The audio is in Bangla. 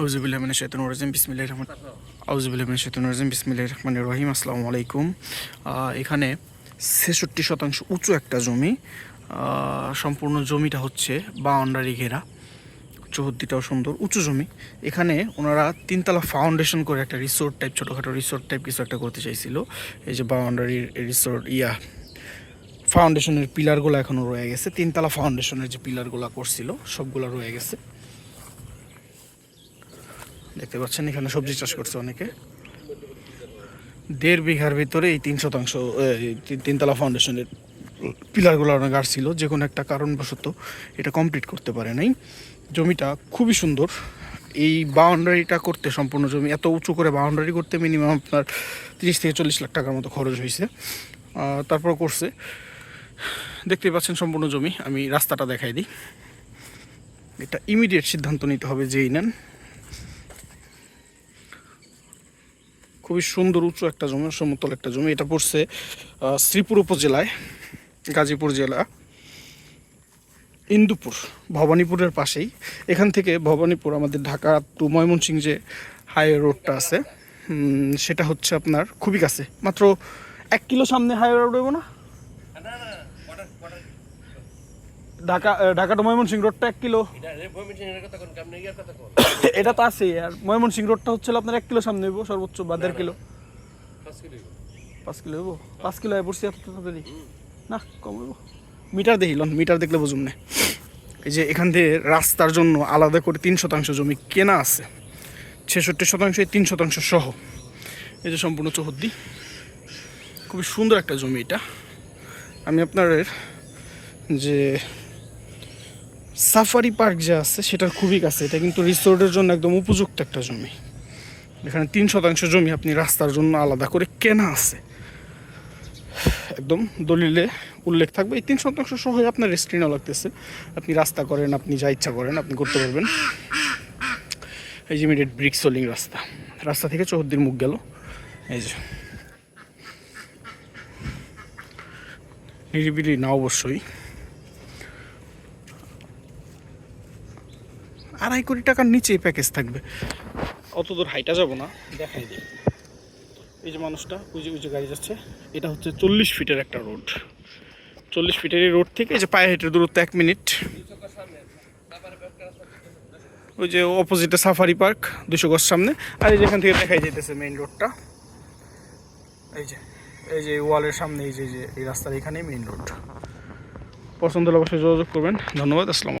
আউজুবিল্লাহ আলাইকুম এখানে ছেষট্টি শতাংশ উঁচু একটা জমি। সম্পূর্ণ জমিটা হচ্ছে বাউন্ডারি ঘেরা। চৌহদ্দিটাও সুন্দর, উঁচু জমি। এখানে ওনারা তিনতলা ফাউন্ডেশন করে একটা রিসোর্ট টাইপ ছোটোখাটো রিসোর্ট টাইপ কিছু একটা করতে চাইছিল। এই যে বাউন্ডারির রিসোর্ট, ইয়া, ফাউন্ডেশনের পিলারগুলো এখনও রয়ে গেছে। তিনতলা ফাউন্ডেশনের যে পিলারগুলো করছিল, সবগুলো রয়ে গেছে। দেখতে পাচ্ছেন, এখানে সবজি চাষ করছে অনেকে। দেড় বিঘার ভিতরে এই তিন শতাংশ তিনতলা ফাউন্ডেশনের পিলারগুলো অনেক ছিল যে কোনো একটা কারণবশত এটা কমপ্লিট করতে পারে নাই। জমিটা খুবই সুন্দর। এই বাউন্ডারিটা করতে সম্পূর্ণ জমি, এত উঁচু করে বাউন্ডারি করতে মিনিমাম আপনার তিরিশ থেকে চল্লিশ লাখ টাকার মতো খরচ হয়েছে। তারপর করছে। দেখতে পাচ্ছেন সম্পূর্ণ জমি, আমি রাস্তাটা দেখাই দিই। এটা ইমিডিয়েট সিদ্ধান্ত নিতে হবে যেই নেন। খুবই সুন্দর উঁচু একটা জমি, সমতল একটা জমি। এটা পড়ছে শ্রীপুর উপজেলায়, গাজীপুর জেলা, ইন্দুপুর, ভবানীপুরের পাশেই। এখান থেকে ভবানীপুর, আমাদের ঢাকা টু ময়মনসিং যে হাই রোডটা আছে সেটা হচ্ছে আপনার খুবই কাছে। মাত্র এক কিলো সামনে হাই রোড হইব না? ঢাকা ঢাকা টু ময়মনসিংহ রোডটা এক কিলো। এটা তো আছে আর ময়মনসিংহ রোডটা হচ্ছে আপনার এক কিলো সামনে হইব সর্বোচ্চ বা দেড় কিলো। পাঁচ কিলো হইব। পাঁচ কিলো হয়ে পড়ছি এত তাড়াতাড়ি। না কম হইব। মিটার দেখি লন মিটার দেখলে বুঝুন না। এই যে এখান থেকে রাস্তার জন্য আলাদা করে তিন শতাংশ জমি কেনা আছে। ছেষট্টি শতাংশ এই তিন শতাংশ সহ। এই যে সম্পূর্ণ চৌহদ্দি। খুবই সুন্দর একটা জমি এটা। আমি আপনার যে সাফারি পার্ক যে আছে, সেটার খুবই কাছে। এটা কিন্তু রিসোর্টের জন্য একদম উপযুক্ত একটা জমি। এখানে তিন শতাংশ জমি আপনি রাস্তার জন্য আলাদা করে কেনা আছে। একদম দলিলে উল্লেখ থাকবে। এই তিন শতাংশ সহ আপনার স্ক্রিনও লাগতেছে। আপনি রাস্তা করেন, আপনি যা ইচ্ছা করেন, আপনি করতে পারবেন। এই যে ইমিডিয়েট ব্রিক সোলিং রাস্তা। রাস্তা থেকে চৌহদ্দির মুখ গেল। এই যে। নিরিবিলি না অবশ্যই। আড়াই কোটি টাকার নিচে এই প্যাকেজ থাকবে। অত দূর হাইটা যাব না, দেখাই দিই। এই যে মানুষটা ওই যে গাড়ি যাচ্ছে। এটা হচ্ছে চল্লিশ ফিটের একটা রোড। চল্লিশ ফিটের এই রোড থেকে যে পায়ে হেঁটে দূরত্ব এক মিনিট। ওই যে অপোজিটে সাফারি পার্ক দুশো গজ সামনে। আর এই যেখান থেকে দেখাই যাইতেছে মেইন রোডটা এই যে এই যে ওয়ালের সামনে, এই যে এই যে, এই রাস্তার এখানেই মেইন রোড পছন্দ হলে অবশ্যই যোগাযোগ করবেন। ধন্যবাদ, আসসালাম